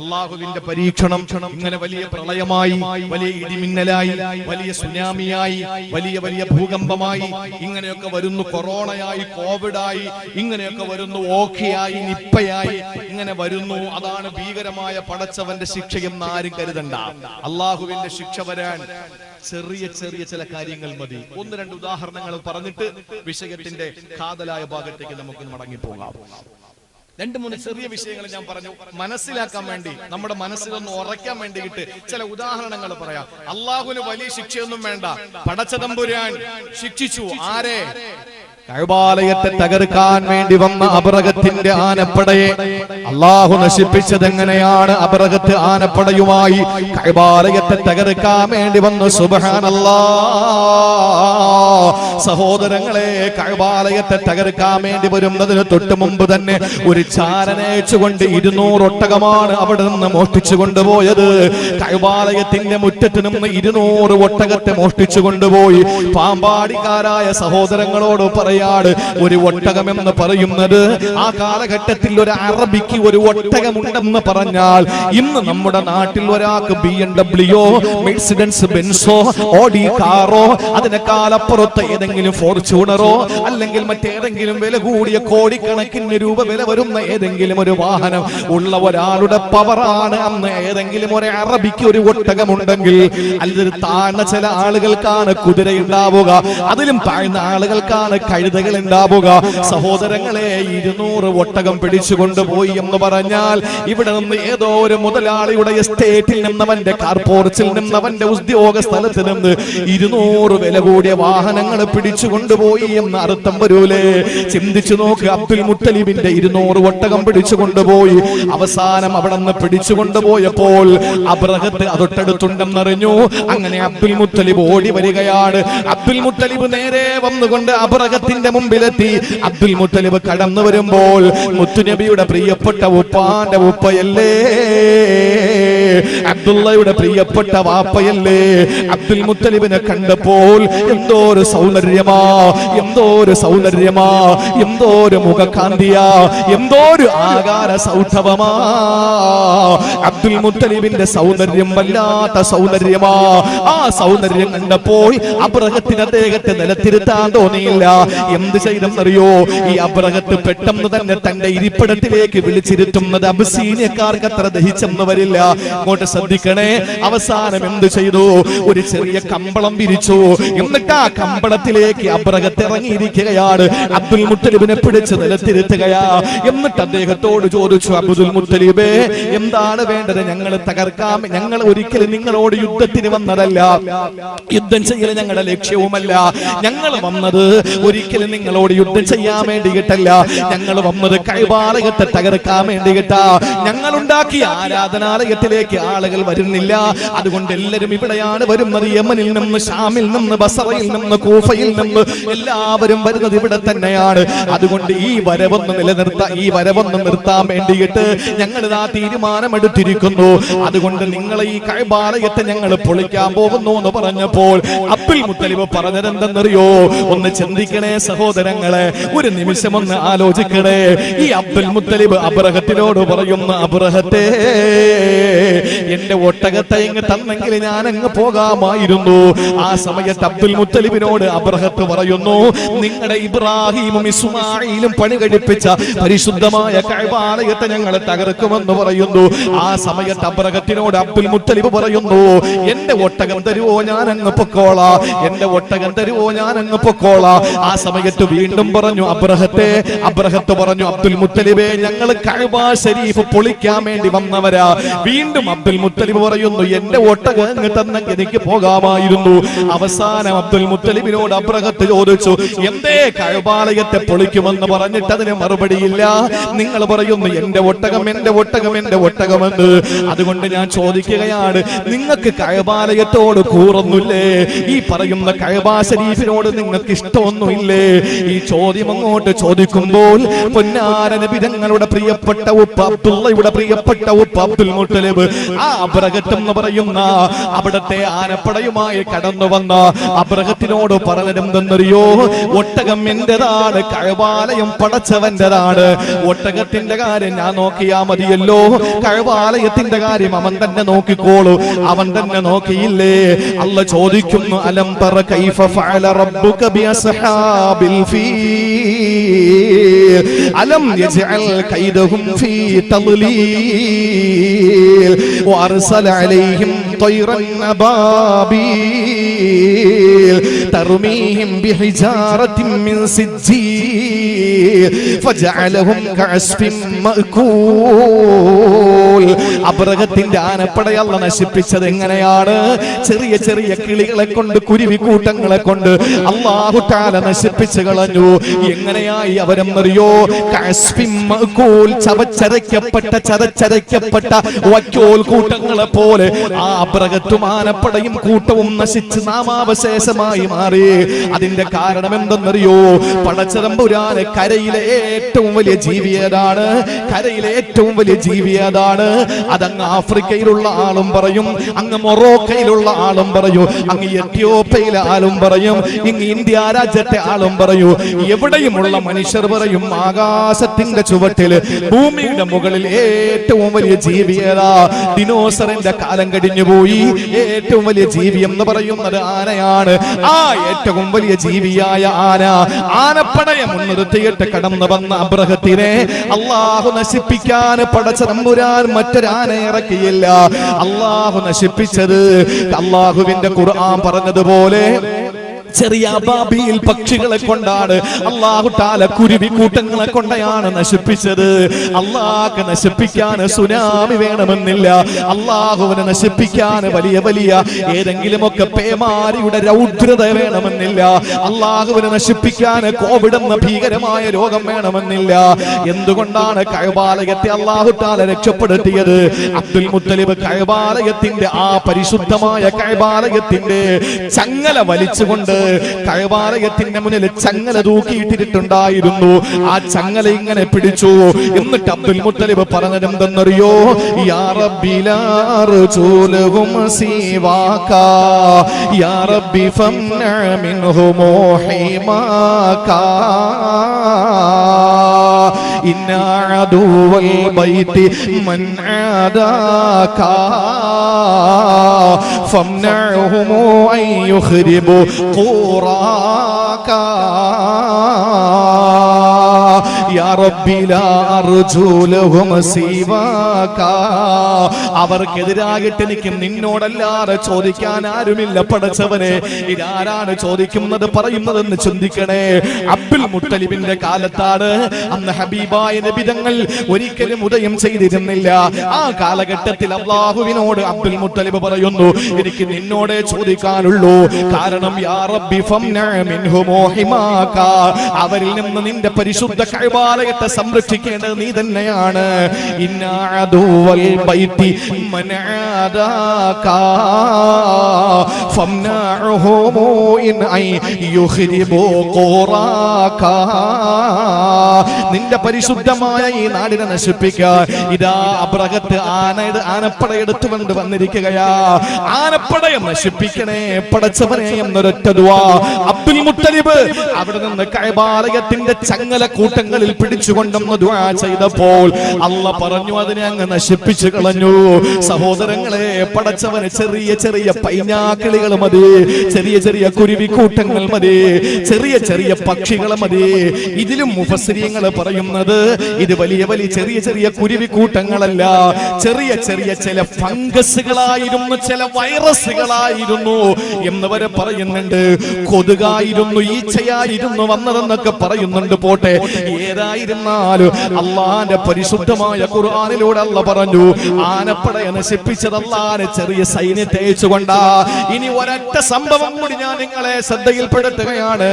അള്ളാഹുവിന്റെ പരീക്ഷണം ഇങ്ങനെ വലിയ പ്രളയമായി വലിയ ഇടിമിന്നലായി വലിയ സുനാമിയായി വലിയ വലിയ ഭൂകമ്പമായി ഇങ്ങനെയൊക്കെ വരുന്നു കൊറോണയായി കോവിഡായി ഇങ്ങനെയൊക്കെ വരുന്നു ഓഖിയായി നിപ്പയായി ഇങ്ങനെ വരുന്നു. അതാണ് ഭീകരമായ പടച്ചവന്റെ ശിക്ഷയെന്ന് ആരും കരുതണ്ട. അള്ളാഹുവിന്റെ ശിക്ഷ വരാൻ ചെറിയ ചെറിയ ചില കാര്യങ്ങൾ മതി. ഒന്ന് രണ്ട് ഉദാഹരണങ്ങൾ പറഞ്ഞിട്ട് വിഷയത്തിന്റെ കാതലായ ഭാഗത്തേക്ക് നമുക്ക് മടങ്ങിപ്പോകാം. രണ്ട് മൂന്ന് ചെറിയ വിഷയങ്ങൾ ഞാൻ പറഞ്ഞു. മനസ്സിലാക്കാൻ വേണ്ടി നമ്മുടെ മനസ്സിലൊന്ന് ഉറയ്ക്കാൻ വേണ്ടിയിട്ട് ചില ഉദാഹരണങ്ങൾ പറയാം. അള്ളാഹുന് വലിയ ശിക്ഷയൊന്നും വേണ്ട. പടച്ചതമ്പുരാൻ ശിക്ഷിച്ചു. ആരെ? കഴബാലയത്തെ തകർക്കാൻ വേണ്ടി വന്ന അപറകത്തിന്റെ ആനപ്പടയെ അള്ളാഹു നശിപ്പിച്ചത് എങ്ങനെയാണ് അപറകത്ത് ആനപ്പടയുമായി കഴബാലയത്തെ തകർക്കാൻ വേണ്ടി വന്നു? സുബഹാനല്ലാ. സഹോദരങ്ങളെ കഴബാലയത്തെ തകർക്കാൻ വേണ്ടി വരുന്നതിന് തൊട്ട് മുമ്പ് തന്നെ ഒരു ചാരനയച്ചുകൊണ്ട് ഇരുന്നൂറ് ഒട്ടകമാണ് അവിടെ നിന്ന് മോഷ്ടിച്ചു കൊണ്ടുപോയത്. കഴബാലയത്തിന്റെ മുറ്റത്ത് നിന്ന് ഇരുന്നൂറ് ഒട്ടകത്തെ മോഷ്ടിച്ചു കൊണ്ടുപോയി. പാമ്പാടിക്കാരായ സഹോദരങ്ങളോട് പറയാണ് ഒരു ഒട്ടകം എന്ന് പറയുന്നത് ആ കാലഘട്ടത്തിൽ ഒരു അറബിക്ക് ഒരു ഒട്ടകമുണ്ടെന്ന് പറഞ്ഞാൽ ഇന്ന് നമ്മുടെ നാട്ടിൽ ഒരാൾക്ക് ബി എം ഡബ്ല്യു മെഴ്സിഡൻസ് ബെൻസോ ഓഡി കാറോ അതിനേക്കാളപ്പുറത്ത് ഏതെങ്കിലും ഫോർച്യൂണറോ അല്ലെങ്കിൽ മറ്റേതെങ്കിലും വില കൂടിയ കോടിക്കണക്കിന് രൂപ വില വരുന്ന ഏതെങ്കിലും ഒരു വാഹനം ഉള്ള ഒരാളുടെ പവറാണ് അന്ന് ഏതെങ്കിലും ഒരു അറബിക്ക് ഒരു ഒട്ടകമുണ്ടെങ്കിൽ അല്ലെങ്കിൽ താഴ്ന്ന ചില ആളുകൾക്കാണ് കുതിര ഉണ്ടാവുക അതിലും താഴ്ന്ന ആളുകൾക്കാണ് കഴുതകൾ ഉണ്ടാവുക. സഹോദരങ്ങളെ ഇരുന്നൂറ് ഒട്ടകം പിടിച്ചു കൊണ്ടുപോയി എന്ന് പറഞ്ഞാൽ ഇവിടെ നിന്ന് ഏതോ ഒരു മുതലാളിയുടെ എസ്റ്റേറ്റിൽ നിന്നവന്റെ കാർപോർച്ചിൽ നിന്നവന്റെ ഉദ്യോഗ സ്ഥലത്ത് നിന്ന് ഇരുന്നൂറ് വില കൂടിയ വാഹനങ്ങൾ പിടിച്ചു കൊണ്ടുപോയി എന്ന് അർത്ഥം വരൂലേ. ചിന്തിച്ചു നോക്ക് അബ്ദുൽ മുത്തലിബിന്റെ ഇരുന്നൂറ് ഒട്ടകം പിടിച്ചു കൊണ്ടുപോയി. അവസാനം അവിടെ നിന്ന് പിടിച്ചു കൊണ്ടുപോയപ്പോൾ അബ്രഹത്ത് അതൊട്ടടുത്തുണ്ടെന്നറിഞ്ഞു. അങ്ങനെ അബ്ദുൽ മുത്തലിബ് ഓടി വരികയാണ്. അബ്ദുൽ മുത്തലിബ് നേരെ വന്നുകൊണ്ട് അബ്രഹത്തിന്റെ മുമ്പിലെത്തി അബ്ദുൽ മുത്തലിബ് കടന്നു വരുമ്പോൾ മുത്തുനബിയുടെ പ്രിയപ്പെട്ട ഉപ്പാന്റെ ഉപ്പയല്ലേ? അബ്ദുള്ളയുടെ പ്രിയപ്പെട്ട വാപ്പയല്ലേ? അബ്ദുൽ മുത്തലിബിനെ കണ്ടപ്പോൾ എന്തോ ഒരു സൗന്ദര്യമാ എന്തോ ഒരു സൗന്ദര്യമാ എന്തോ ഒരു മുഖകാന്തിയാ എന്തോ ഒരു ആകാര സൗധവമാ. അബ്ദുൽ മുത്തലിബിന്റെ സൗന്ദര്യം വല്ലാത്ത സൗന്ദര്യമാ. ആ സൗന്ദര്യം കണ്ടപ്പോൾ അബ്രഹത്തിന് അദ്ദേഹത്തെ നിലത്തിരുത്താൻ തോന്നിയില്ല. എന്ത് ചെയ്തെന്നറിയോ? ഈ അബ്രഹത്ത് പെട്ടെന്ന് തന്നെ തന്റെ ഇരിപ്പിടത്തിലേക്ക് വിളിച്ചിരുത്തുന്നത് അബസീനിയക്കാർക്ക് അത്ര ദഹിച്ചെന്ന് വരില്ല. അങ്ങോട്ട് ശ്രദ്ധിക്കണേ. അവസാനം എന്ത് ചെയ്തു? ഒരു ചെറിയ കമ്പളം വിരിച്ചു. എന്നിട്ട് ആ കമ്പളത്തിലേക്ക് അബ്രഹത്ത് ഇറങ്ങിയിരിക്കുകയാണ്. അബ്ദുൽ മുത്തലിബിനെ പിടിച്ച് നിലത്തിരുത്തുകയാ. എന്നിട്ട് അദ്ദേഹത്തോട് ചോദിച്ചു അബ്ദുൽ മുത്തലിബേ എന്താണ് വേണ്ടത്? ഞങ്ങൾ തകർക്കാം. ഞങ്ങൾ ഒരിക്കലും നിങ്ങളോട് യുദ്ധത്തിന് വന്നതല്ല. യുദ്ധം ചെയ്യൽ ഞങ്ങളുടെ ലക്ഷ്യവുമല്ല ഞങ്ങൾ വന്നത് ഒരിക്കലും നിങ്ങളോട് യുദ്ധം ചെയ്യാൻ വേണ്ടിയിട്ടല്ല ഞങ്ങൾ വന്നത് കൈവാലയത്തെ തകർക്കാൻ വേണ്ടിയിട്ടാ ഞങ്ങൾ ഉണ്ടാക്കിയ ആരാധനാലയത്തിലേക്ക് ആളുകൾ വരുന്നില്ല. അതുകൊണ്ട് എല്ലാവരും ഇവിടെയാണ് വരുന്നത്. യമനിൽ നിന്ന് ഷാമിൽ നിന്ന് ബസറയിൽ നിന്ന് കൂഫയിൽ നിന്ന് എല്ലാവരും വരുന്നത് ഇവിടെ തന്നെയാണ്. അതുകൊണ്ട് ഈ വരവൊന്ന് നിലനിർത്താൻ ഈ വരവൊന്ന് നിർത്താൻ വേണ്ടിയിട്ട് ഞങ്ങൾ ഇതാ തീരുമാനമെടുത്തിരിക്കുന്നു. അതുകൊണ്ട് നിങ്ങളെ ഈ കൈബാലയത്തെ ഞങ്ങൾ പൊളിക്കാൻ പോകുന്നു എന്ന് പറഞ്ഞപ്പോൾ അബ്ദുൽ മുത്തലിബ് പറഞ്ഞതെന്തെന്നറിയോ? ഒന്ന് ചിന്തിക്കണേ സഹോദരങ്ങളെ ഒരു നിമിഷം ഒന്ന് ആലോചിക്കണേ. ഈ അബ്ദുൽ മുത്തലിബ് അബ്രഹത്തിനോട് പറയുന്ന അബ്രഹത്തെ എന്റെ ഒട്ടകത്തെ ഇങ്ങ് തന്നെങ്കിൽ ഞാൻ അങ്ങ് പോകാമായിരുന്നു. ആ സമയത്ത് അബ്ദുൽ മുത്തലിബിനോട് അബ്രഹത്ത് പറയുന്നു നിങ്ങളുടെ ഇബ്രാഹിമും ഇസ്മായിലും പണി കഴിപ്പിച്ച പരിശുദ്ധമായ കഴിവാലയത്തെ ഞങ്ങൾ തകർക്കുമെന്ന് പറയുന്നു. ആ സമയത്ത് അബ്രഹത്തിനോട് അബ്ദുൽ മുത്തലിബ് പറയുന്നു എന്റെ ഒട്ടകം തരുവോ ഞാൻ അങ്ങ് പൊക്കോളാ. എന്റെ ഒട്ടകം തരുവോ ഞാൻ അങ്ങ് പൊക്കോളാ. ആ സമയത്ത് വീണ്ടും പറഞ്ഞു അബ്രഹത്തെ അബ്രഹത്ത് പറഞ്ഞു അബ്ദുൽ മുത്തലിബെ ഞങ്ങൾ കഴിവാ ശരീഫ് പൊളിക്കാൻ വേണ്ടി വന്നവരാ. വീണ്ടും അബ്ദുൽ മുത്തലിബ് പറയുന്നു എന്റെ ഒട്ടകം അങ്ങ് തന്നെങ്കിൽ എനിക്ക് പോകാമായിരുന്നു. അവസാനം അബ്ദുൽ മുത്തലിബിനോട് അബ്രഹത്ത് ചോദിച്ചു എന്തേ കഴിവാലയത്തെ പൊളിക്കുമെന്ന് പറഞ്ഞിട്ട് അതിന് മറുപടിയില്ല നിങ്ങൾ പറയുന്നു എന്റെ ഒട്ടകം എന്റെ ഒട്ടകം എന്റെ ഒട്ടകമെന്ന് അതുകൊണ്ട് ഞാൻ ചോദിക്കുകയാണ് നിങ്ങൾക്ക് കഴബാലയത്തോട് കൂറൊന്നുമില്ലേ? ഈ പറയുന്ന കഴബാ ശരീഫിനോട് നിങ്ങൾക്ക് ഇഷ്ടമൊന്നുമില്ലേ ഈ ചോദ്യം അങ്ങോട്ട് ചോദിക്കുമ്പോൾ പൊന്നാര നബിതങ്ങളുടെ പ്രിയപ്പെട്ട ഉപ്പ അബ്ദുള്ളയുടെ പ്രിയപ്പെട്ട ഉപ്പ അബ്ദുൽ മുത്തലിബ് ആ അബ്രഹത്ത് എന്ന് പറയുന്ന അവിടത്തെ ആനപ്പടയുമായി കടന്നു വന്ന അബ്രഹത്തിനോട് പറഞ്ഞതെന്തെന്നറിയോ? ഒട്ടകം എന്റേതാണ് കഴവാലയം പടച്ചവന്റേതാണ്. ഒട്ടകത്തിന്റെ കാര്യം ഞാൻ നോക്കിയാ മതിയല്ലോ. കഴവാലയത്തിന്റെ കാര്യം അവൻ തന്നെ നോക്കിക്കോളൂ. അവൻ തന്നെ നോക്കിയില്ലേ? അല്ല ചോദിക്കുന്നു അലം പറ കൈഫ ഫഅല റബ്ബുക ബി أصحاب الفيل. علم يجعل كيدهم في تضليل وأرسل عليهم طيرا أبابيل ترميهم بحجارة من سجيل. അബ്രഹത്തിന്റെ ആനപ്പടയല്ല നശിപ്പിച്ചത് എങ്ങനെയാണ്? ചെറിയ ചെറിയ കിളികളെ കൊണ്ട് കുരുവി കൂട്ടങ്ങളെ കൊണ്ട് അള്ളാഹുട്ടാല നശിപ്പിച്ചു കളഞ്ഞു. എങ്ങനെയായി അവരെന്നറിയോ? ചവച്ചരയ്ക്കപ്പെട്ട ചതച്ചരയ്ക്കപ്പെട്ട വക്കോൽ കൂട്ടങ്ങളെ പോലെ. ആ അബ്രഹത്തും ആനപ്പടയും കൂട്ടവും നശിച്ച് നാമാവശേഷമായി മാറി. അതിന്റെ കാരണം എന്തെന്നറിയോ? പടച്ചതമ്പുരാന് കരയിലെ ഏറ്റവും വലിയ ജീവി ഏതാണ്? കരയിലെ ഏറ്റവും വലിയ ജീവി ഏതാണ്? അതങ്ങ് ആഫ്രിക്കയിലുള്ള ആളും പറയും അങ്ങ് മൊറോക്കയിലുള്ള ആളും പറയൂ അങ്ങ് എത്യോപ്യയിലെ ആളും പറയും ഇങ്ങ് ഇന്ത്യ രാജ്യത്തെ ആളും പറയൂ. എവിടെയുമുള്ള മനുഷ്യർ പറയും ആകാശത്തിന്റെ ചുവട്ടിൽ ഭൂമിയുടെ മുകളിൽ ഏറ്റവും വലിയ ജീവി ഏതാ? ദിനോസറിന്റെ കാലം കഴിഞ്ഞു പോയി. ഏറ്റവും വലിയ ജീവി എന്ന് പറയുന്നത് ആനയാണ്. ആ ഏറ്റവും വലിയ ജീവിയായ ആന ആനപ്പടയം മുൻനിർത്തിയിട്ട് കടന്നു വന്ന അബ്രഹത്തിനെ അള്ളാഹു നശിപ്പിക്കാൻ പടച്ച നമ്പുരാൻ മറ്റൊരാനെ ഇറക്കിയില്ല. അള്ളാഹു നശിപ്പിച്ചത് അള്ളാഹുവിന്റെ ഖുർആൻ പറഞ്ഞതുപോലെ ചെറിയ അബാബിയിൽ പക്ഷികളെ കൊണ്ടാണ് അള്ളാഹു താല കുരുവി കൂട്ടങ്ങളെ കൊണ്ടയാണ് നശിപ്പിച്ചത്. അള്ളാഹ് നശിപ്പിക്കാൻ സുനാമി വേണമെന്നില്ല. അള്ളാഹുവിനെ നശിപ്പിക്കാൻ വലിയ വലിയ ഏതെങ്കിലുമൊക്കെ പേമാരിയുടെ രൗദ്രത വേണമെന്നില്ല. അള്ളാഹുവിനെ നശിപ്പിക്കാൻ കോവിഡ് എന്ന ഭീകരമായ രോഗം വേണമെന്നില്ല. എന്തുകൊണ്ടാണ് കഴബാലയത്തെ അള്ളാഹു താല രക്ഷപ്പെടുത്തിയത്? അബ്ദുൽ മുത്തലിബ് കഴബാലയത്തിന്റെ ആ പരിശുദ്ധമായ കഴബാലയത്തിന്റെ ചങ്ങല വലിച്ചുകൊണ്ട് കഴബാലയത്തിന്റെ മുന്നിൽ ചങ്ങല തൂക്കിയിട്ടിട്ടുണ്ടായിരുന്നു. ആ ചങ്ങല ഇങ്ങനെ പിടിച്ചു. എന്നിട്ട് അബ്ദുൽ മുത്തലിബ് പറഞ്ഞത് എന്തെന്നറിയോ? യാ റബ്ബി ലാ അർജൂലഹും യാ റബ്ബി ഫംന മിൻഹും ഹിമാക ഇന്ന അദുവൽ ബൈത്തി മൻ فامنعهم أن يخربوا قراك അവർക്കെതിരായിട്ട് എനിക്ക് നിന്നോടല്ലാതെ ചോദിക്കാൻ ആരുമില്ല പടച്ചവനെ. ഇതാരാണ് ചോദിക്കുന്നത് പറയുന്നതെന്ന് ചിന്തിക്കണേ. അബ്ദുൽ മുത്തലിബിന്റെ കാലത്താണ് അന്ന് ഹബീബായ നബിതങ്ങൾ ഒരിക്കലും ഉദയം ചെയ്തിരുന്നില്ല. ആ കാലഘട്ടത്തിൽ അള്ളാഹുവിനോട് അബ്ദുൽ മുത്തലിബ് പറയുന്നു എനിക്ക് നിന്നോടെ ചോദിക്കാനുള്ളൂ. കാരണം അവരിൽ നിന്ന് നിന്റെ പരിശുദ്ധ കൈവാലയത്തെ സംരക്ഷിക്കേണ്ടത് നീ തന്നെയാണ്. നിന്റെ പരിശുദ്ധമായ ഈ നാടിനെ നശിപ്പിക്കാൻ ഇതാ അബ്രഹത്ത് ആനയുടെ ആനപ്പട എടുത്തുകൊണ്ട് വന്നിരിക്കുകയാ. ആനപ്പടയെ നശിപ്പിക്കണേ പടച്ചവനെ എന്നൊരൊറ്റ അബ്ദുൽ മുത്തലിബ് അവിടെ നിന്ന് കൈബാലയത്തിന്റെ ചങ്ങല കൂട്ടങ്ങളിൽ പിടിച്ചുകൊണ്ടെന്ന് ദുആ ചെയ്തപ്പോൾ അല്ല പറഞ്ഞു അതിനെ അങ്ങ് നശിപ്പിച്ചു കളഞ്ഞു. സഹോദരങ്ങളെ പടച്ചവന് ചെറിയ ചെറിയ പൈനാക്കിളികൾ മതി ചെറിയ ചെറിയ കുരുവിക്കൂട്ടങ്ങൾ മതി ചെറിയ ചെറിയ പക്ഷികൾ മതി. ഇതിലും മുഫസ്രീങ്ങൾ പറയുന്നത് ഇത് വലിയ വലിയ ചെറിയ ചെറിയ കുരുവിക്കൂട്ടങ്ങളല്ല. ചെറിയ ചെറിയ ചില ഫംഗസുകളായിരുന്നു ചില വൈറസുകളായിരുന്നു എന്നവരെ പറയുന്നുണ്ട്. കൊതുകായിരുന്നു ഈച്ചയായിരുന്നു വന്നതെന്നൊക്കെ പറയുന്നുണ്ട്. പോട്ടെ ഏതായിരുന്നാലും അള്ളാന്റെ പരിശുദ്ധമായ ഖുർആനിലൂടെ അല്ല പറഞ്ഞു. ആനപ്പടയെ നശിപ്പിച്ചത് അള്ളാനെ ചെറിയ സൈന്യത്തെ അയച്ചുകൊണ്ടാ ഇനി ഒരൊറ്റ സംഭവം കൂടി ഞാൻ നിങ്ങളെ ശ്രദ്ധയിൽപ്പെടുത്തുകയാണ്.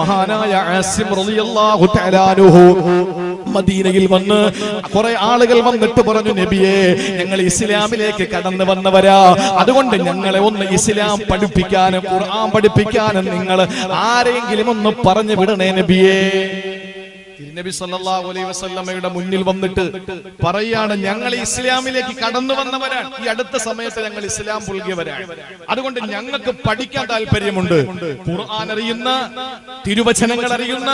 മഹാനായ ആസിം റളിയല്ലാഹു മദീനയിൽ വന്ന് കുറെ ആളുകൾ വന്നിട്ട് പറഞ്ഞു നബിയെ ഞങ്ങൾ ഇസ്ലാമിലേക്ക് കടന്നു വന്നവരാ. അതുകൊണ്ട് ഞങ്ങളെ ഒന്ന് ഇസ്ലാം പഠിപ്പിക്കാനും ഖുർആൻ പഠിപ്പിക്കാനും നിങ്ങൾ ആരെങ്കിലും ഒന്ന് പറഞ്ഞു വിടണേ നബിയേ. തിരുനബി സല്ലല്ലാഹു അലൈഹി വസല്ലമയുടെ മുന്നിൽ വന്നിട്ട് പറയാണ് ഞങ്ങൾ ഇസ്ലാമിലേക്ക് കടന്നു വന്നവരാണ്. ഈ അടുത്ത സമയത്ത് ഞങ്ങൾ ഇസ്ലാം പുൽകിയവരാണ്. അതുകൊണ്ട് ഞങ്ങൾക്ക് പഠിക്കാൻ താല്പര്യമുണ്ട് ഖുർആൻ അറിയുന്ന തിരുവചനങ്ങൾ അറിയുന്ന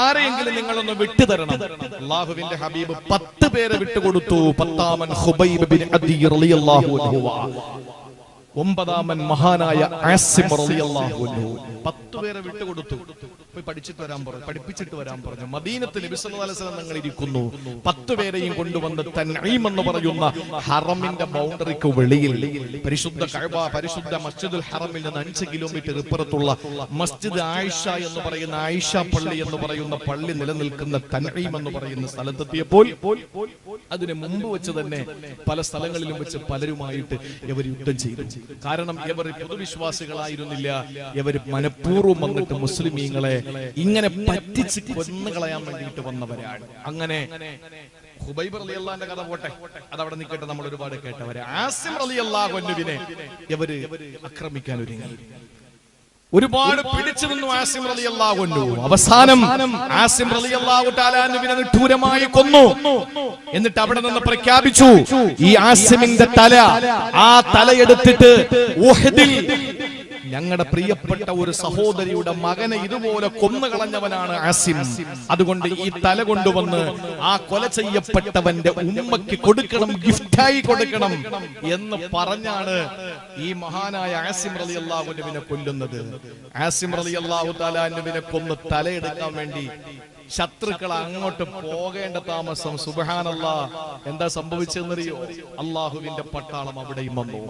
ആരെയെങ്കിലും നിങ്ങളൊന്ന് വിട്ടുതരണം. അള്ളാഹുവിന്റെ ഹബീബ് പത്ത് പേരെ വിട്ടുകൊടുത്തു. പത്താമൻ ബിൻ അദി റളിയല്ലാഹു അൻഹു ഒമ്പതാമൻ മഹാനായ ആസിം റളിയല്ലാഹു അൻഹു പത്ത് പേരെ വിട്ടുകൊടുത്തു. പോയി പഠിച്ചിട്ട് വരാൻ പറഞ്ഞു. പഠിപ്പിച്ചിട്ട് വരാൻ പറഞ്ഞു. വസല്ലം നിങ്ങൾ ഇരിക്കുന്നു പത്ത് പേരെയും കൊണ്ടുവന്ന് തൻഈം എന്ന് പറയുന്ന ഹറമിന്റെ ബൗണ്ടറിക്ക് വെളിയിൽ പരിശുദ്ധ കഅബ പരിശുദ്ധ മസ്ജിദുൽ ഹറമിൽ നിന്ന് അഞ്ച് കിലോമീറ്റർ ഇപ്പുറത്തുള്ള മസ്ജിദ് ആയിഷ എന്ന് പറയുന്ന ആയിഷ പള്ളി എന്ന് പറയുന്ന പള്ളി നിലനിൽക്കുന്ന തൻഈം എന്ന് പറയുന്ന സ്ഥലത്തെത്തിയപ്പോൾ അതിന് മുമ്പ് വെച്ച് തന്നെ പല സ്ഥലങ്ങളിലും വെച്ച് പലരുമായിട്ട് ഇവർ യുദ്ധം ചെയ്തു. കാരണം ഇവർ പൊതുവിശ്വാസികളായിരുന്നില്ല. ഇവർ മനഃപൂർവം വന്നിട്ട് മുസ്ലിമീങ്ങളെ ഇങ്ങനെ പറ്റിച്ച് കൊന്നു കളയാൻ വേണ്ടിയിട്ട് വന്നവരാണ്. അങ്ങനെ ഹുബൈബ് അലി അള്ളാന്റെ കഥ പോട്ടെ. അതവിടെ നിൽക്കട്ടെ നമ്മൾ ഒരുപാട് കേട്ടവരെ. ആസിം റലി അള്ളാഹുവിനെ ഇവർ ആക്രമിക്കാൻ ഒരുങ്ങി. ഒരുപാട് പിടിച്ചു നിന്നു ആസിം റളിയല്ലാഹു അൻഹു. അവസാനം ആസിം തആല അൻഹുവിനെ നിഷ്ഠൂരമായി കൊന്നു. എന്നിട്ട് അവിടെ നിന്ന് പ്രഖ്യാപിച്ചു ഈ ആസിമിന്റെ തല ആ തലയെടുത്തിട്ട് ഞങ്ങളുടെ പ്രിയപ്പെട്ട ഒരു സഹോദരിയുടെ മകനെ ഇതുപോലെ കൊന്നുകളഞ്ഞവനാണ് ആസിം. അതുകൊണ്ട് ഈ തല കൊണ്ടുവന്ന് ആ കൊല ചെയ്യപ്പെട്ടവന്റെ ഉമ്മയ്ക്ക് കൊടുക്കണം ഗിഫ്റ്റായി കൊടുക്കണം എന്ന് പറഞ്ഞാണ് ഈ മഹാനായ ആസിം റലി അള്ളാഹുവിനെ കൊല്ലുന്നത്. ആസിം റലി അള്ളാഹു താലാനുവിനെ കൊന്ന് തലയെടുക്കാൻ വേണ്ടി ശത്രുക്കൾ അങ്ങോട്ട് പോകേണ്ട താമസം സുബഹാനല്ല. എന്താ സംഭവിച്ചെന്നറിയോ അള്ളാഹുവിന്റെ പട്ടാളം അവിടെയും വന്നു.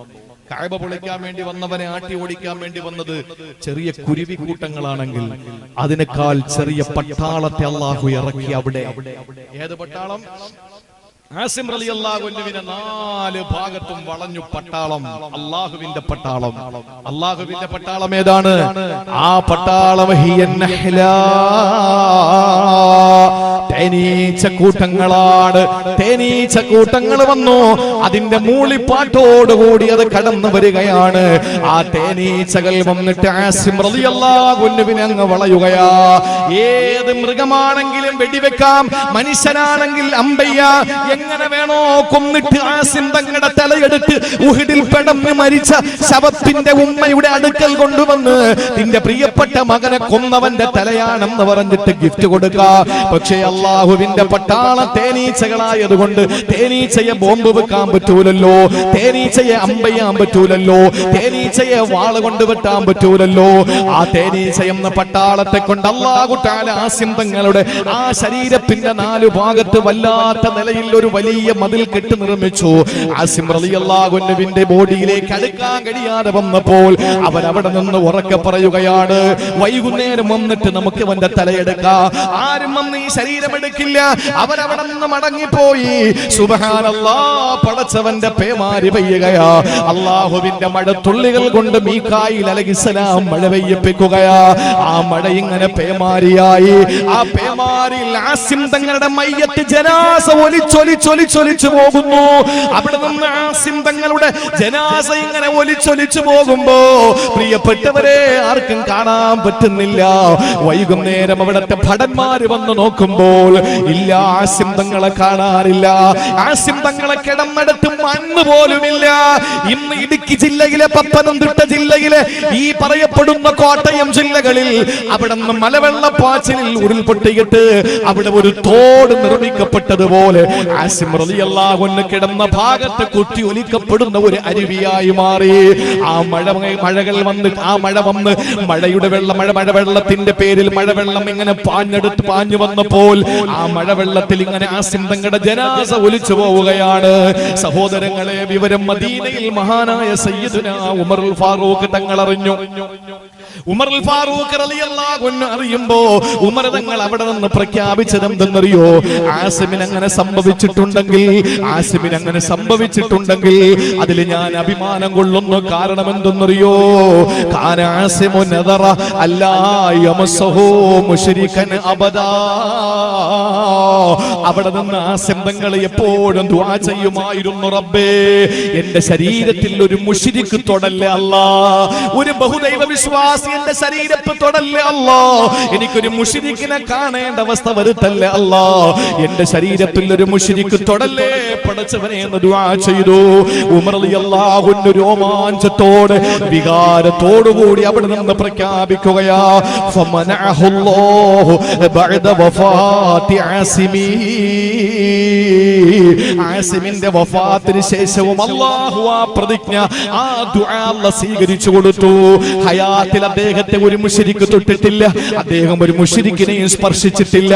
കായബ പൊളിക്കാൻ വേണ്ടി വന്നവനെ ആട്ടി ഓടിക്കാൻ വേണ്ടി വന്നത് ചെറിയ കുരുവി കൂട്ടങ്ങളാണെങ്കിൽ അതിനേക്കാൾ ചെറിയ പട്ടാളത്തെ അള്ളാഹു ഇറക്കി അവിടെ. ഏത് പട്ടാളം? ആസിം റലി അള്ളാഹുവിനെ നാല് ഭാഗത്തും വളഞ്ഞു പട്ടാളം. അള്ളാഹുവിന്റെ പട്ടാളം. അള്ളാഹുവിന്റെ പട്ടാളം ഏതാണ്? ആ പട്ടാളം. തേനീച്ച കൂട്ടങ്ങളാണ്. തേനീച്ച കൂട്ടങ്ങൾ വന്നു. അതിന്റെ മൂളിപ്പാട്ടോടുകൂടി അത് കടന്നു വരികയാണ്. ആ തേനീച്ചകൾ വന്നിട്ട് ആസിം അങ്ങ് വളയുകയാ. ഏത് മൃഗമാണെങ്കിലും വെടിവെക്കാം. മനുഷ്യനാണെങ്കിൽ അമ്പയ്യ. എങ്ങനെ വേണോ കൊന്നിട്ട് ആസിം തങ്ങളുടെ തലയെടുത്ത് ഉഹിടിൽ പെടന്ന് മരിച്ച ശവത്തിന്റെ ഉമ്മയുടെ അടുക്കൽ കൊണ്ടുവന്ന് നിന്റെ പ്രിയപ്പെട്ട മകനെ കൊന്നവന്റെ തലയാണെന്ന് പറഞ്ഞിട്ട് ഗിഫ്റ്റ് കൊടുക്ക. പക്ഷേ അള്ളാഹുവിന്റെ പട്ടാള തേനീച്ചകളായതുകൊണ്ട് തേനീച്ചയെ ബോംബ് വെക്കാൻ പറ്റൂലല്ലോ തേനീച്ചയെ അമ്പയ്യാൻ പറ്റൂലല്ലോ തേനീച്ചയെ വാൾ കൊണ്ട് വെട്ടാൻ പറ്റൂലല്ലോ. ആ തേനീച്ച എന്ന പട്ടാളത്തെ കൊണ്ട് അള്ളാഹുട്ടാല ആസിം തങ്ങളുടെ ആ ശരീരത്തിന്റെ നാലു ഭാഗത്ത് വല്ലാത്ത നിലയിൽ ഒരു വലിയ മതിൽ കെട്ടി നിർമ്മിച്ചു. ആസിം റളിയല്ലാഹുവിന്റെ ബോഡിയിലേക്ക് അടുക്കാൻ കഴിയാതെ വന്നപ്പോൾ അവരവിടെ നിന്ന് ഉറക്കെ പറയുകയാണ് വൈകുന്നേരം വന്നിട്ട് നമുക്ക് അവന്റെ തലയെടുക്കാം. ആരും വന്ന് ശരീരം എടുക്കില്ല അവരവിടെ നിന്ന് മടങ്ങിപ്പോയി. സുബഹാനല്ലാ പടച്ചവന്റെ പേമാരി പെയ്യുകയാ. അള്ളാഹുവിന്റെ മഴത്തുള്ളികൾ കൊണ്ട് മീക്കായിൽ അലഹിസലാം മഴ പെയ്യിപ്പിക്കുകയാ. ആ മഴ ഇങ്ങനെ പേമാരിയായി. ആ പേമാരിയിൽ ആസിം തങ്ങളുടെ മയ്യത്ത് ജനാസ ഒലിച്ചൊലിച്ചൊലിച്ചൊലിച്ചു പോകുന്നു. അവിടെ നിന്ന് ആസിം തങ്ങളുടെ ജനാസ ഇങ്ങനെ ഒലിച്ചൊലിച്ചു പോകുമ്പോ പ്രിയപ്പെട്ടവരെ ആർക്കും കാണാൻ പറ്റുന്നില്ല. വൈകുന്നേരം അവിടത്തെ ഭടന്മാര് വന്ന് നോക്കുമ്പോൾ ഇല്ല ആസിം കാണാറില്ല. കാണാനില്ല ആസിം തങ്ങളെ കിടന്നെടുത്ത് മണ്ണ് പോലുമില്ല. ഇന്ന് ഇടുക്കി ജില്ലയിലെ പത്തനംതിട്ട ജില്ലയിലെ ഈ പറയപ്പെടുന്ന കോട്ടയം ജില്ലകളിൽ അവിടെ നിന്ന് മലവെള്ളപ്പാച്ചിലിൽ ഉരുൾപൊട്ടിയിട്ട് അവിടെ ഒരു തോട് നിർമ്മിക്കപ്പെട്ടതുപോലെ ആസിം കിടന്ന ഭാഗത്ത് കുത്തി ഒലിക്കപ്പെടുന്ന ഒരു അരുവിയായി മാറി. ആ മഴ മഴകൾ വന്ന് ആ മഴ വന്ന് മഴയുടെ വെള്ളം മഴ മഴവെള്ളത്തിന്റെ പേരിൽ മഴവെള്ളം ഇങ്ങനെ പാഞ്ഞെടുത്ത് പാഞ്ഞു വന്നപ്പോൾ ആ മഴവെള്ളത്തിൽ ഇങ്ങനെ ആ സിന്ധങ്ങളുടെ ജനാസ ഒലിച്ചു പോവുകയാണ്. സഹോദരങ്ങളെ വിവരം മദീനയിൽ മഹാനായ സയ്യിദുന ഉമർ ഫാറൂഖ് തങ്ങൾ അറിഞ്ഞു. ഉമർ ഫാറൂഖ് അറിയുമ്പോ ഉമർ തങ്ങൾ അവിടെ നിന്ന് പ്രഖ്യാപിച്ചത് എന്തെന്നറിയോ ആസിമിന് അങ്ങനെ സംഭവിച്ചിട്ടുണ്ടെങ്കിൽ ആസിമിന് അങ്ങനെ സംഭവിച്ചിട്ടുണ്ടെങ്കിൽ അതിൽ ഞാൻ അഭിമാനം കൊള്ളുന്നു കാരണം എന്തെന്നറിയോ കാനാസിമു നദറ അല്ലാ യമസഹു മുശ്രിക്കൻ അബദാ. അവിടെ നിന്ന് ആ സിംഹങ്ങൾ എപ്പോഴും ദുആ ചെയ്യുമായിരുന്നു റബ്ബേ. എന്റെ ശരീരത്തിൽ ഒരു മുഷിരിക്ക് തൊടല്ലേ അല്ലാ? ഒരു ബഹുദൈവ വിശ്വാസി എന്റെ ശരീരത്ത് തൊടല്ലേ അല്ലാ എനിക്കൊരു മുഷിരിക്കിനെ കാണേണ്ട അവസ്ഥ വരുത്തല്ലേ അല്ലാ എന്റെ ശരീരത്തിൽ ഒരു മുഷിരിക്ക് തൊടല്ലേ? പടച്ചവനെ എന്ന് ദുആ ചെയ്തു. അൻഹു രോമാഞ്ചത്തോടെ വികാരത്തോടുകൂടി അവിടെ നിന്ന് പ്രഖ്യാപിക്കുകയാ. ഫമനഅഹുല്ലാഹു ബഅദ വഫാതി ആസിമി. ആസിമിന്റെ വഫാത്തിന് ശേഷവും അല്ലാഹു ആ പ്രതിജ്ഞ ആ ദുആ അല്ലാഹ് സ്വീകരിച്ചു കൊടുത്തു. ഹയാത്തിൽ അദ്ദേഹത്തെ ഒരു മുഷരിക്ക് തൊട്ടിട്ടില്ല. അദ്ദേഹം ഒരു മുശ്രിക്കിനെയും സ്പർശിച്ചിട്ടില്ല.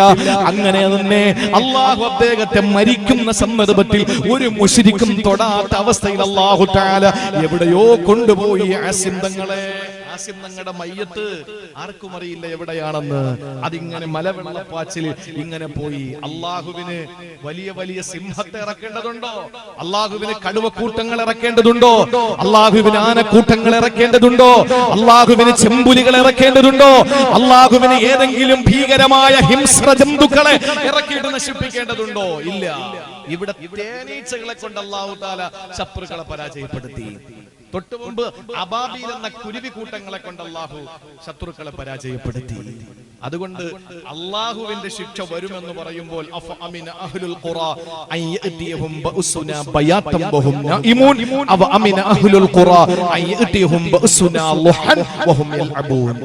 അങ്ങനെ തന്നെ അള്ളാഹു അദ്ദേഹത്തെ മരിക്കുന്ന സന്ദർഭത്തിൽ ഒരു മുശ്രിക്കും തൊടാത്ത അവസ്ഥയിൽ അള്ളാഹു താല എവിടെയോ കൊണ്ടുപോയി ആസിന്തങ്ങളെ ആസിന്തങ്ങളുടെ മയ്യത്ത് ആർക്കും അറിയില്ല എവിടെയാണെന്ന്. അതിങ്ങനെ മലവെള്ളപ്പാച്ചിൽ ഇങ്ങനെ പോയി. അള്ളാഹുവിന് വലിയ വലിയ സിംഹത്തെ ഇറക്കേണ്ടതുണ്ടോ? അള്ളാഹുവിന് കടുവക്കൂട്ടങ്ങൾ ഇറക്കേണ്ടതുണ്ടോ? അള്ളാഹുവിന് ആനക്കൂട്ടങ്ങൾ ഇറക്കേണ്ടതുണ്ടോ? അള്ളാഹുവിന് ചെമ്പുലികൾ ഇറക്കേണ്ടതുണ്ടോ? അള്ളാഹുവിന് ഏതെങ്കിലും ഭീകരമായ ഹിംസ്ര ജന്തുക്കളെ ഇറക്കിയിട്ട് നശിപ്പിക്കേണ്ടതുണ്ടോ? ഇല്ല. ഇവിടെ തേനീച്ചകളെ കൊണ്ട് അള്ളാഹു താല ശത്രുക്കളെ പരാജയപ്പെടുത്തി. തൊട്ടു മുമ്പ് അബാബീൽ എന്ന കുരുവി കൂട്ടങ്ങളെ കൊണ്ട് അള്ളാഹു ശത്രുക്കളെ പരാജയപ്പെടുത്തി. അതുകൊണ്ട് അള്ളാഹുവിന്റെ ശിക്ഷ വരുമെന്ന് പറയുമ്പോൾ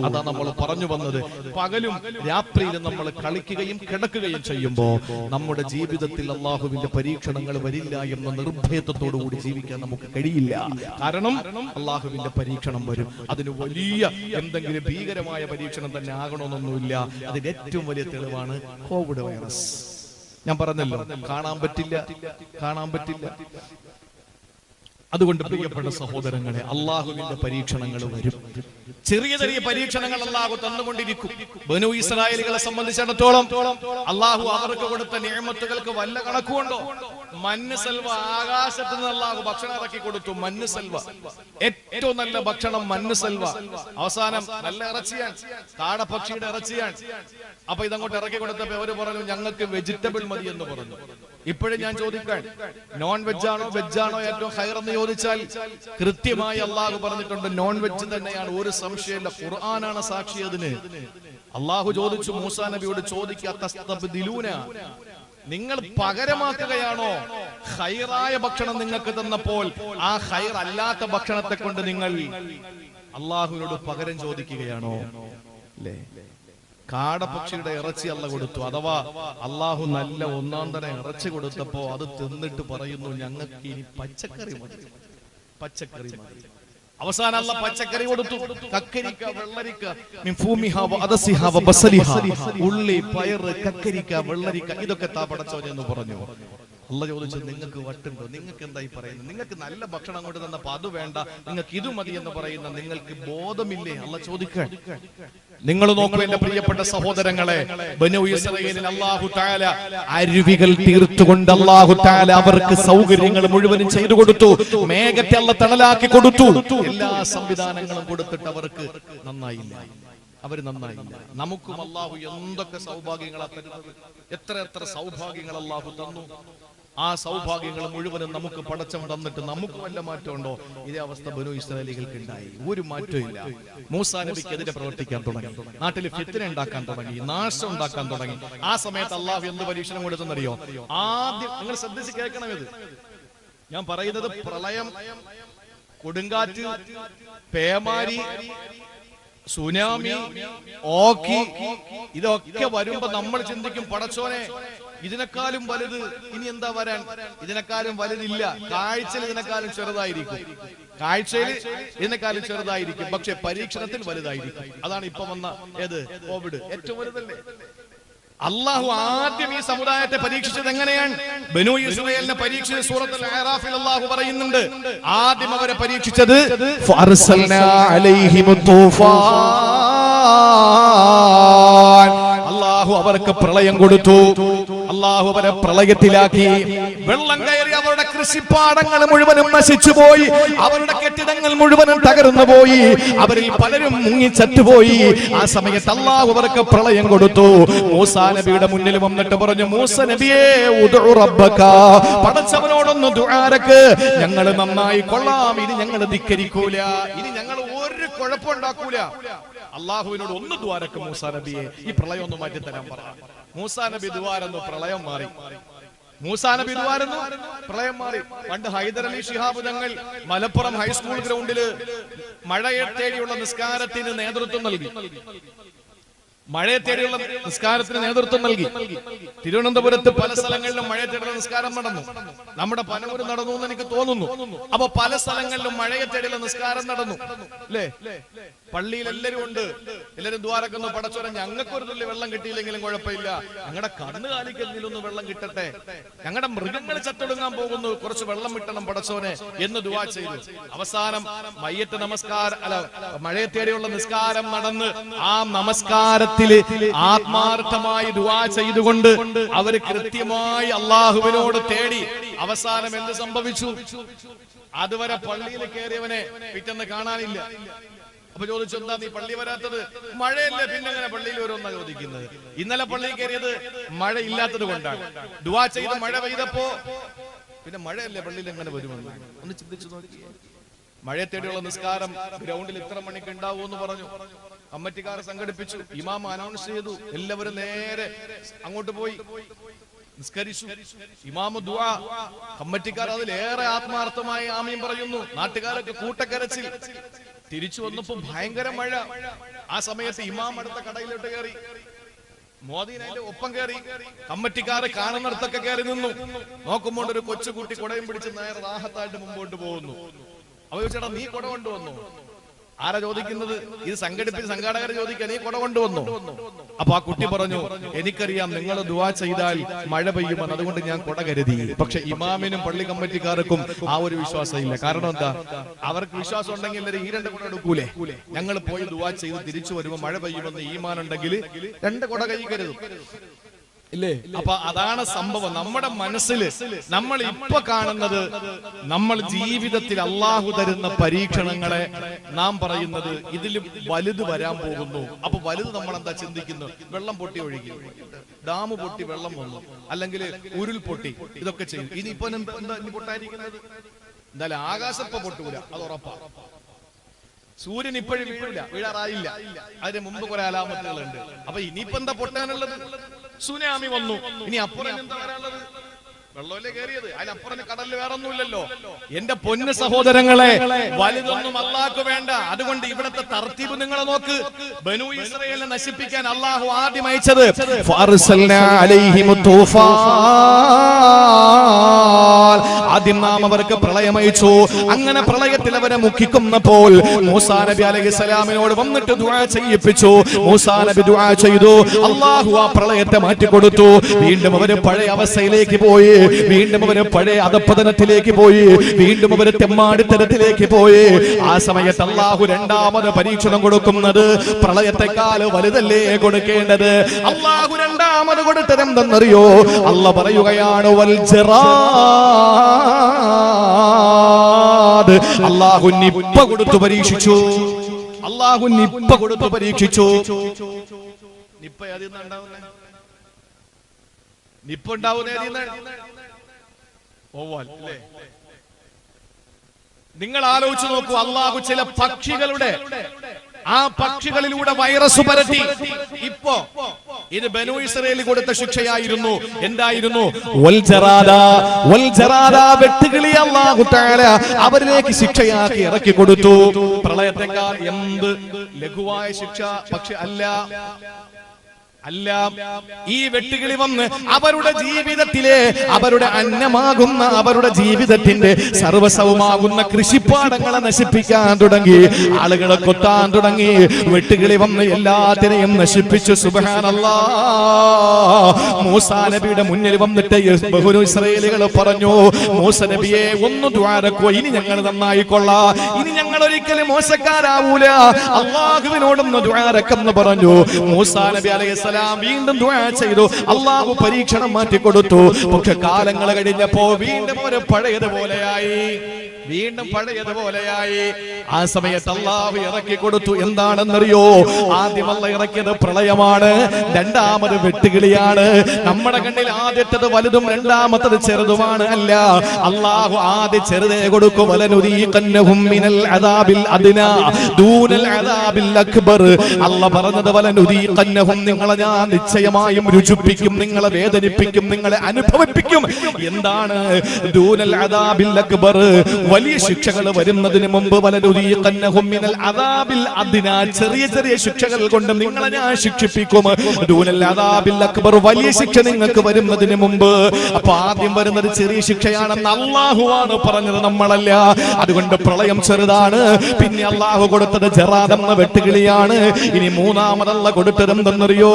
അതാ നമ്മൾ പറഞ്ഞു വന്നത്. പകലും രാത്രിയിലും നമ്മൾ കളിക്കുകയും കിടക്കുകയും ചെയ്യുമ്പോൾ നമ്മുടെ ജീവിതത്തിൽ അള്ളാഹുവിന്റെ പരീക്ഷണങ്ങൾ വരില്ല എന്ന നിർഭയത്വത്തോടു കൂടി ജീവിക്കാൻ നമുക്ക് കഴിയില്ല. കാരണം അള്ളാഹുവിന്റെ പരീക്ഷണം വരും. അതിന് വലിയ എന്തെങ്കിലും ഭീകരമായ പരീക്ഷണം തന്നെ ആകണമെന്നൊന്നുമില്ല. അതിന്റെ ഏറ്റവും വലിയ തെളിവാണ് കോവിഡ് വൈറസ്. ഞാൻ പറഞ്ഞല്ലോ കാണാൻ പറ്റില്ല കാണാൻ പറ്റില്ല. അതുകൊണ്ട് പ്രിയപ്പെട്ട സഹോദരങ്ങളെ അള്ളാഹുവിന്റെ പരീക്ഷണങ്ങൾ വരും. ചെറിയ ചെറിയ പരീക്ഷണങ്ങൾ അള്ളാഹു തന്നുകൊണ്ടിരിക്കും. ബനു ഇസ്രായേലുകളെ സംബന്ധിച്ചിടത്തോളം അള്ളാഹു അവർക്ക് കൊടുത്ത നിയമത്തുകൾക്ക് വല്ല കണക്കുമുണ്ടോ? മഞ്ഞ് സെൽവ ആകാശത്ത് നിന്ന് അള്ളാഹു ഭക്ഷണം ഇറക്കി കൊടുത്തു. മഞ്ഞ് സെൽവ. ഏറ്റവും നല്ല ഭക്ഷണം മഞ്ഞ് സെൽവ. അവസാനം നല്ല ഇറച്ചിയാണ്. കാടപക്ഷിയുടെ ഇറച്ചിയാണ്. അപ്പൊ ഇതങ്ങോട്ട് ഇറക്കി കൊടുത്തപ്പോ അവർ പറഞ്ഞു ഞങ്ങൾക്ക് വെജിറ്റബിൾ മതി എന്ന് പറഞ്ഞു ഇപ്പോഴും ഞാൻ ചോദിക്കാൻ നോൺ വെജ് ആണോ വെജ് ആണോ ഏറ്റവും ഹയർ എന്ന് ചോദിച്ചാൽ കൃത്യമായി അള്ളാഹു പറഞ്ഞിട്ടുണ്ട് നോൺ വെജ് തന്നെയാണ്. ഒരു സംശയമില്ല ഖുർആനാണ് സാക്ഷി അതിന്. അള്ളാഹു ചോദിച്ചു മൂസാ നബിയോട് ചോദിക്കൂന നിങ്ങൾ പകരമാക്കുകയാണോ? ഹൈറായ ഭക്ഷണം നിങ്ങൾക്ക് തന്നപ്പോൾ ആ ഹൈർ അല്ലാത്ത ഭക്ഷണത്തെ കൊണ്ട് നിങ്ങൾ അള്ളാഹുവിനോട് പകരം ചോദിക്കുകയാണോ? അല്ലേ കാടപക്ഷിയുടെ ഇറച്ചി അല്ല കൊടുത്തു. അഥവാ അള്ളാഹു നല്ല ഒന്നാം തരം ഇറച്ചി കൊടുത്തപ്പോ അത് തിന്നിട്ട് പറയുന്നു ഞങ്ങൾക്ക് ഇനി പച്ചക്കറി മതി. പച്ചക്കറി മതി. അവസാനം അല്ല പച്ചക്കറി കൊടുത്തു. കക്കരിക്ക വെള്ളരിക്ക ഉള്ളി പയറ് കക്കരിക്ക വെള്ളരിക്ക ഇതൊക്കെ താ പടച്ചോനെ എന്ന് പറഞ്ഞു. അല്ല ചോദിച്ചത് നിങ്ങൾക്ക് വട്ടുണ്ടോ? നിങ്ങൾക്ക് എന്തായി പറയുന്നത്? നിങ്ങൾക്ക് നല്ല ഭക്ഷണം കൊണ്ട് തന്നപ്പോ അത് വേണ്ട. നിങ്ങൾക്ക് ഇത് മതി എന്ന് പറയുന്ന നിങ്ങൾക്ക് ബോധമില്ലേ? അല്ല ചോദിക്കാൻ. നിങ്ങൾ നോക്കൂ എന്റെ പ്രിയപ്പെട്ട സഹോദരങ്ങളെ അരുവികൾ തീർത്തുകൊണ്ട് അള്ളാഹു താല അവർക്ക് സൗകര്യങ്ങൾ മുഴുവനും ചെയ്തു കൊടുത്തു. മേഘത്തെ അല്ല തണലാക്കി കൊടുത്തു. എല്ലാ സംവിധാനങ്ങളും കൊടുത്തിട്ട് അവർക്ക് നന്നായില്ല. അവർ നന്നായില്ല. നമുക്കും അള്ളാഹു എന്തൊക്കെ സൗഭാഗ്യങ്ങളാ തരുന്നത്? എത്ര എത്ര സൗഭാഗ്യങ്ങൾ അള്ളാഹു തന്നു. ആ സൗഭാഗ്യങ്ങൾ മുഴുവനും നമുക്ക് പടച്ചം തന്നിട്ട് നമുക്ക് വല്ല മാറ്റമുണ്ടോ? ഇതേ അവസ്ഥ ബനു ഇസ്രായേലികൾക്ക് ഉണ്ടായി ഒരു മാറ്റവും ഇല്ല മൂസാ നബിക്കെതിരെ പ്രവർത്തിക്കാൻ തുടങ്ങി. നാട്ടിൽ ഫിത്തിന ഉണ്ടാക്കാൻ തുടങ്ങി. നാശം ഉണ്ടാക്കാൻ തുടങ്ങി. ആ സമയത്ത് അള്ളാഹു എന്ത് പരീക്ഷണം കൊടുത്തെന്നറിയോ? ആദ്യം നിങ്ങൾ ശ്രദ്ധിച്ച് കേൾക്കണം ഇത്. ഞാൻ പറയുന്നത് പ്രളയം കൊടുങ്കാറ്റ് പേമാരി സുനാമി ഓക്കി ഇതൊക്കെ വരുമ്പോ നമ്മൾ ചിന്തിക്കും പടച്ചോനെ ഇതിനേക്കാളും വലുത് ഇനി എന്താ വരാൻ? ഇതിനേക്കാളും വലുതില്ല. കാഴ്ചയിൽ ഇതിനേക്കാളും ചെറുതായിരിക്കും. കാഴ്ചയിൽ ഇതിനേക്കാളും ചെറുതായിരിക്കും. പക്ഷെ പരീക്ഷണത്തിൽ വലുതായിരിക്കും. അതാണ് ഇപ്പൊ വന്ന ഏത്? കോവിഡ്. ഏറ്റവും വലുതല്ലേ? അള്ളാഹു ആദ്യം ഈ സമുദായത്തെ പരീക്ഷിച്ചത് എങ്ങനെയാണ്? ബനു ഇസ്രയേലിനെ പരീക്ഷിച്ച സൂറത്തിൽ ആറാഫിൽ അള്ളാഹു പറയുന്നുണ്ട്. ആദ്യം അവരെ പരീക്ഷിച്ചത് അള്ളാഹു അവർക്ക് പ്രളയം കൊടുത്തു. അള്ളാഹു അവരെ പ്രളയത്തിലാക്കി. വെള്ളം കയറി അവരുടെ കൃഷിപ്പാടങ്ങൾ മുഴുവനും നശിച്ചു പോയി. അവരുടെ കെട്ടിടങ്ങൾ മുഴുവനും തകർന്നു പോയി. അവരിൽ പലരും മുങ്ങി ചത്തുപോയി. ആ സമയത്ത് അള്ളാഹു അവർക്ക് പ്രളയം കൊടുത്തു. മൂസാ നബിയുടെ മുന്നിൽ വന്നിട്ട് പറഞ്ഞു മൂസ നബിയേ പടച്ചവനോടൊന്ന് ദുആരക്ക് ഞങ്ങൾ നന്നായി കൊള്ളാം. ഇനി ഞങ്ങൾ ധിക്കരിക്കൂല. ഇനി ഞങ്ങൾ ഒരു കുഴപ്പം ഉണ്ടാക്കൂല. അള്ളാഹുവിനോട് ഒന്ന് ദ്വാരക്ക് മൂസാ നബിയെ. ഈ പ്രളയം ഒന്ന് മാറ്റി തരാൻ പറഞ്ഞു മൂസാ നബി ദുആരന്ന് പ്രളയം മാറി. മൂസാ നബി ദ്വാരന്നു പ്രളയം മാറി. പണ്ട് ഹൈദരലി ശിഹാബ് തങ്ങൾ മലപ്പുറം ഹൈസ്കൂൾ ഗ്രൗണ്ടിൽ മഴയെ തേടിയുള്ള നിസ്കാരത്തിന് നേതൃത്വം നൽകി. മഴയെ തേടിയുള്ള നിസ്കാരത്തിന് നേതൃത്വം നൽകി. തിരുവനന്തപുരത്ത് പല സ്ഥലങ്ങളിലും മഴയെ തേടിയുള്ള നിസ്കാരം നടന്നു. നമ്മുടെ പനവൂർ നടന്നു എന്ന് എനിക്ക് തോന്നുന്നു. അപ്പൊ പല സ്ഥലങ്ങളിലും മഴയെ തേടിയുള്ള നിസ്കാരം നടന്നു. അല്ലേ പള്ളിയിൽ എല്ലാരും ഉണ്ട്. എല്ലാരും ദ്വാരക്കൊന്ന് പടച്ചോരം ഞങ്ങൾക്കൊരു തുള്ളി വെള്ളം കിട്ടിയില്ലെങ്കിലും കുഴപ്പമില്ല. ഞങ്ങളുടെ കണ്ണു കാലിക്കുന്നതിലൊന്നും വെള്ളം കിട്ടട്ടെ. ഞങ്ങളുടെ മൃഗങ്ങൾ ചത്തൊടുങ്ങാൻ പോകുന്നു. കുറച്ച് വെള്ളം വിട്ടണം പടച്ചോനെ എന്ന് ദുവാ ചെയ്തു. അവസാനം മയ്യത്ത് നമസ്കാരം അല്ല മഴയെ തേടിയുള്ള നിസ്കാരം നടന്ന് ആ നമസ്കാരത്തിൽ ആത്മാർത്ഥമായി ദുവാ ചെയ്തുകൊണ്ട് അവർ കൃത്യമായി അള്ളാഹുവിനോട് തേടി അവസാനം എന്ത് സംഭവിച്ചു? അതുവരെ പള്ളിയിൽ കയറിയവനെ പിറ്റെന്ന് കാണാനില്ല. അപ്പൊ ചോദിച്ചു എന്താ നീ പള്ളി വരാത്തത്? മഴയല്ലേ പിന്നെ എങ്ങനെ പള്ളിയിൽ വരുമെന്നാ ചോദിക്കുന്നത്. ഇന്നലെ പള്ളിയിൽ കയറിയത് മഴ ഇല്ലാത്തത് കൊണ്ടാണ്. ദുവാ ചെയ്ത് മഴ പെയ്തപ്പോ പിന്നെ മഴയല്ലേ പള്ളിയിൽ എങ്ങനെ വരുമെന്ന്? ഒന്ന് ചിന്തിച്ചു നോക്കി. മഴയെ തേടിയുള്ള നിസ്കാരം ഗ്രൗണ്ടിൽ ഇത്ര മണിക്ക് ഉണ്ടാവൂ എന്ന് പറഞ്ഞു. കമ്മറ്റിക്കാർ സംഘടിപ്പിച്ചു ഇമാം അനൗൺസ് ചെയ്തു എല്ലാവരും നേരെ അങ്ങോട്ട് പോയി. നിസ്കരിച്ചു. ഇമാമു ദുആ. കമ്മറ്റിക്കാർ അതിലേറെ ആത്മാർത്ഥമായി ആമീൻ പറയുന്നു. നാട്ടുകാരൊക്കെ കൂട്ടക്കരച്ചിൽ. തിരിച്ചു വന്നപ്പോ ഭയങ്കര മഴ. ആ സമയത്ത് ഇമാം അടുത്ത കടയിലോട്ട് കയറി. അതിന്റെ ഒപ്പം കയറി. കമ്മിറ്റിക്കാർ കാണുന്നിടത്തൊക്കെ കയറി നിന്നു. നോക്കുമ്പോൾ ഒരു കൊച്ചുകുട്ടി കുടയും പിടിച്ച് നേരെ റാഹത്തായിട്ട് മുമ്പോട്ട് പോകുന്നു. അവ ചോദിച്ചേട്ടാ നീ കുട കൊണ്ടുവന്നു? ആരാ ചോദിക്കുന്നത്? ഇത് സംഘടിപ്പിച്ച് സംഘാടകർ ചോദിക്കാൻ നീ കുട കൊണ്ടുവന്നു. അപ്പൊ ആ കുട്ടി പറഞ്ഞു എനിക്കറിയാം നിങ്ങൾ ദുവാ ചെയ്താൽ മഴ പെയ്യുമെന്ന് അതുകൊണ്ട് ഞാൻ കൊട കരുതി. പക്ഷെ ഇമാമിനും പള്ളി കമ്മിറ്റിക്കാർക്കും ആ ഒരു വിശ്വാസം ഇല്ല കാരണം എന്താ? അവർക്ക് വിശ്വാസം ഉണ്ടെങ്കിൽ ഈ രണ്ട് കുട എടുക്കൂലേ? ഞങ്ങൾ പോയി ദുവാ ചെയ്ത് തിരിച്ചു വരുമ്പോൾ മഴ പെയ്യുമെന്ന് ഈമാൻ ഉണ്ടെങ്കിൽ രണ്ട് കൊട കൈ കരുതും. ഇല്ലേ? അപ്പൊ അതാണ് സംഭവം. നമ്മുടെ മനസ്സിൽ നമ്മൾ ഇപ്പൊ കാണുന്നത് നമ്മൾ ജീവിതത്തിൽ അള്ളാഹു തരുന്ന പരീക്ഷണങ്ങളെ നാം പറയുന്നത് ഇതിലും വലുത് വരാൻ പോകുന്നു. അപ്പൊ വലുത് നമ്മൾ എന്താ ചിന്തിക്കുന്നു? വെള്ളം പൊട്ടി ഒഴുകി. ഡാം പൊട്ടി വെള്ളം വന്നു. അല്ലെങ്കിൽ ഉരുൾ പൊട്ടി. ഇതൊക്കെ ചെയ്യും. ഇനി പൊട്ടായിരിക്കുന്നത് എന്തായാലും ആകാശപ്പ പൊട്ടൂല. അത് ഉറപ്പാ. സൂര്യൻ ഇപ്പോഴും വീഴില്ല വീഴാറായില്ല. അതിന് മുമ്പ് കുറെ അലാമത്തുകളുണ്ട്. അപ്പൊ ഇനിയിപ്പോ എന്താ പൊട്ടാനുള്ളത്? സുനാമി വന്നു. ഇനി അപ്പുറം എന്താ വരാനുള്ളത്? വെള്ളമല്ലേ കയറിയത്? അതിനപ്പുറം കടലിൽ വേറൊന്നുമില്ലല്ലോ. എന്റെ പൊന്ന് സഹോദരങ്ങളെ വലുതൊന്നും അള്ളാഹ്ക്ക് വേണ്ട. അതുകൊണ്ട് ഇവിടത്തെ തർത്തീബ് നിങ്ങൾ നോക്ക്. ബനു ഇസ്രയേലിനെ നശിപ്പിക്കാൻ അള്ളാഹു ആദ്യം അയച്ചത് ആദ്യം നാം അവർക്ക് പ്രളയം അയച്ചു അങ്ങനെ പ്രളയത്തിൽ അവരെ മുക്കിക്കുന്നപ്പോൾ മൂസാ നബി അലൈഹി സ്വലാമിനോട് വന്നിട്ട് ദുആ ചെയ്യിപ്പിച്ചു. മൂസാ നബി ദുആ ചെയ്തു. അള്ളാഹു ആ പ്രളയത്തെ മാറ്റി കൊടുത്തു വീണ്ടും അവർ പഴയ അവസ്ഥയിലേക്ക് പോയി. വീണ്ടും അവർ പഴയ അധപ്പതനത്തിലേക്ക് പോയി. വീണ്ടും അവർ തെമ്മാടിത്തരത്തിലേക്ക് പോയി. ആ സമയത്ത് അള്ളാഹു രണ്ടാമത് പരീക്ഷണം കൊടുക്കുന്നത് പ്രളയത്തെക്കാൾ വലുതല്ലേ കൊടുക്കേണ്ടത്? അള്ളാഹു രണ്ടാമത് കൊടുത്തത് എന്തെന്നറിയോ അല്ല പറയുകയാണ്. അള്ളാഹു നിപ്പ കൊടുത്തു പരീക്ഷിച്ചു. അള്ളാഹു നിപ്പ കൊടുത്തു പരീക്ഷിച്ചു. നിപ്പ അതിൽ നിന്നുണ്ടാവുന്നേ നിപ്പ ഉണ്ടാവുന്ന ഓവാൽ അല്ലേ? നിങ്ങൾ ആലോചിച്ച് നോക്കൂ അള്ളാഹു ചില പക്ഷികളുടെ ആ പക്ഷികളിലൂടെ വൈറസ് പരത്തി. ഇപ്പോ ഇത് ബനു ഇസ്രയേൽ കൊടുത്ത ശിക്ഷയായിരുന്നു. എന്തായിരുന്നു? അവരിലേക്ക് ശിക്ഷയാക്കി ഇറക്കി കൊടുത്തു. പ്രളയത്തെക്കാൾ എന്ത് ലഘുവായ ശിക്ഷ പക്ഷെ അല്ല. അല്ല ഈ വെട്ടുകിളി വന്ന് അവരുടെ ജീവിതത്തിലെ അവരുടെ അന്നമാകുന്ന അവരുടെ ജീവിതത്തിന്റെ സർവസവുമാകുന്ന കൃഷിപ്പാടങ്ങളെ നശിപ്പിക്കാൻ തുടങ്ങി. ആളുകളെ കൊത്താൻ തുടങ്ങി. വെട്ടുകിളി വന്ന് എല്ലാത്തിനെയും നശിപ്പിച്ചു. സുബഹാനല്ലാ. മൂസാ നബിയുടെ മുന്നിൽ വന്നിട്ട് ബഹുരു ഇസ്രയേലുകൾ പറഞ്ഞു മൂസ നബിയെ ഒന്ന് ദ്വാരക്കോ. ഇനി ഞങ്ങൾ നന്നായിക്കൊള്ളാ. ഇനി ഞങ്ങൾ ഒരിക്കലും മോശക്കാരാവൂല. അള്ളാഹുവിനോടൊന്ന് ദ്വാരക്കെന്ന് പറഞ്ഞു. മൂസാ നബി അലൈഹി വീണ്ടും ദുആ ചെയ്തു. അള്ളാഹു പരീക്ഷണം മാറ്റി കൊടുത്തു പക്ഷെ കാലങ്ങൾ കഴിഞ്ഞപ്പോ വീണ്ടും ഒരു പഴയതുപോലെയായി. വീണ്ടും പഴയതുപോലെയായി. ആ സമയത്ത് അള്ളാഹു ഇറക്കി കൊടുത്തു. എന്താണെന്നറിയോ? ആദ്യം അല്ല ഇറക്കിയത് പ്രളയമാണ്. രണ്ടാമത് വെട്ടുകിളിയാണ്. നമ്മുടെ കണ്ണിൽ ആദ്യത്തത് വലുതും രണ്ടാമത്തത് ചെറുതുമാണ് അല്ല. അള്ളാഹു ആദ്യ ചെറുതേ കൊടുക്കും. മിനൽ അദാബിൽ അദിനാ. ദൂനൽ അദാബിൽ അക്ബർ. അല്ല പറഞ്ഞത് വലനുദീഖന്നഹും നിങ്ങളെ ഞാൻ നിശ്ചയമായും രുചിപ്പിക്കും. നിങ്ങളെ വേദനിപ്പിക്കും. നിങ്ങളെ അനുഭവിപ്പിക്കും. എന്താണ്? ദൂനൽ അദാബിൽ അക്ബർ. വലിയ ശിക്ഷകൾ വരുന്നതിന് മുമ്പ് അദ്നാ ചെറിയ ചെറിയ ശിക്ഷകൾ കൊണ്ട് നിങ്ങളെ ഞാൻ ശിക്ഷിപ്പിക്കും. അക്ബർ വലിയ ശിക്ഷ നിങ്ങൾക്ക് വരുന്നതിന് മുമ്പ്. അപ്പൊ ആദ്യം വരുന്നത് ചെറിയ ശിക്ഷയാണെന്ന് അള്ളാഹുവാണ് പറഞ്ഞത് നമ്മളല്ല. അതുകൊണ്ട് പ്രളയം ചെറുതാണ്. പിന്നെ അള്ളാഹു കൊടുത്തത് ജറാദെന്ന വെട്ടുകിളിയാണ്. ഇനി മൂന്നാമതല്ല കൊടുത്തതെന്തെന്നറിയോ?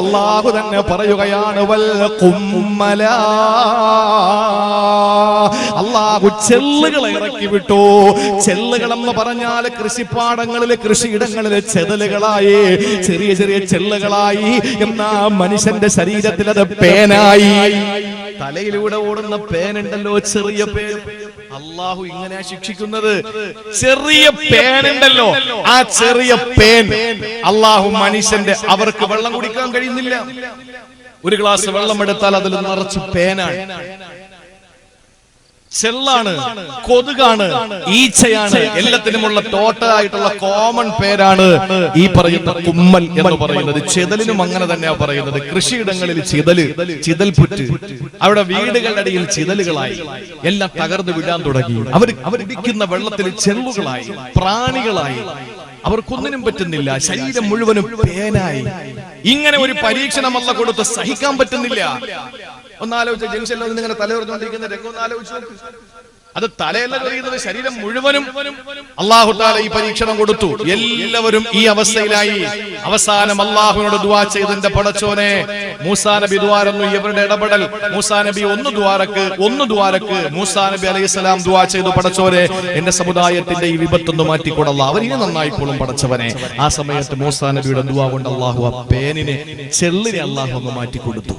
അള്ളാഹു തന്നെ പറയുകയാണ് വൽ കുമ്മല. അള്ളാഹു ചെല്ലുകളെ ഇറക്കി വിട്ടു. ചെല്ലുകൾ എന്ന് പറഞ്ഞാൽ കൃഷിപ്പാടങ്ങളിലെ കൃഷിയിടങ്ങളിലെ ചെതലുകളായി. ചെറിയ ചെറിയ ചെല്ലുകളായി എന്നാ മനുഷ്യന്റെ ശരീരത്തിൽ അത് പേനായി. തലയിലൂടെ ഓടുന്ന പേനുണ്ടല്ലോ ചെറിയ പേൻ. അള്ളാഹു ഇങ്ങനെ ശിക്ഷിക്കുന്നത്. ചെറിയ പേനുണ്ടല്ലോ ആ ചെറിയ പേൻ. അള്ളാഹു മനുഷ്യന്റെ അവർക്ക് വെള്ളം കുടിക്കാൻ കഴിയുന്നില്ല. ഒരു ഗ്ലാസ് വെള്ളം എടുത്താൽ അതിൽ നിറച്ച് പേനാണ്. ചെള്ളാണ് കൊതുകാണ് ഈച്ചയാണ്. എല്ലാത്തിനുമുള്ള ടോട്ടലായിട്ടുള്ള കോമൺ പേരാണ് ഈ പറയുന്ന കുമ്മൽ എന്ന് പറയുന്നത്. ചെതലിനും അങ്ങനെ തന്നെയാ പറയുന്നത്. കൃഷിയിടങ്ങളിൽ ചിതൽ ചിതൽ പുറ്റ്. അവിടെ വീടുകളുടെ ഇടയിൽ ചിതലുകളായി. എല്ലാം തകർന്നു വിടാൻ തുടങ്ങി. അവർ അവരിടിക്കുന്ന വെള്ളത്തിൽ ചെള്ളുകളായി പ്രാണികളായി. അവർക്കൊന്നിനും പറ്റുന്നില്ല. ശരീരം മുഴുവനും പേനായി. ഇങ്ങനെ ഒരു പരീക്ഷണമല്ല കൊടുത്ത് സഹിക്കാൻ പറ്റുന്നില്ല. ഒന്നാലോചിച്ച ജംഗ്ഷനിൽ നിന്ന് ഇങ്ങനെ തലയുറഞ്ഞുകൊണ്ടിരിക്കുന്ന രംഗം ഒന്നാലോചിച്ച് നോക്ക്. അത് തലയല്ല കഴിയുന്നത് ശരീരം മുഴുവനും അള്ളാഹു താല ഈ പരീക്ഷണം കൊടുത്തു. എല്ലാവരും ഈ അവസ്ഥയിലായി. അവസാനം അള്ളാഹുവിനോട് ദുവാ ചെയ്തതിന്റെ പടച്ചോനെ മൂസാ നബി ദ്വാരന്നു. ഇവരുടെ ഇടപെടൽ. മൂസാ നബി ഒന്ന് ദ്വാരക്ക് ഒന്ന് ദ്വാരക്ക്. മൂസാ നബി അലൈഹി സ്വലാം ദുവാ ചെയ്തു. പടച്ചോനെ എന്റെ സമുദായത്തിന്റെ ഈ വിപത്തൊന്ന് മാറ്റിക്കൊടല്ല അവരിനെ നന്നായിക്കോളും പടച്ചവനെ. ആ സമയത്ത് മൂസാ നബിയുടെ ദുവാ കൊണ്ട് അള്ളാഹു ആ പേനിനെ ചെള്ളിനെ അള്ളാഹു ഒന്ന് മാറ്റിക്കൊടുത്തു.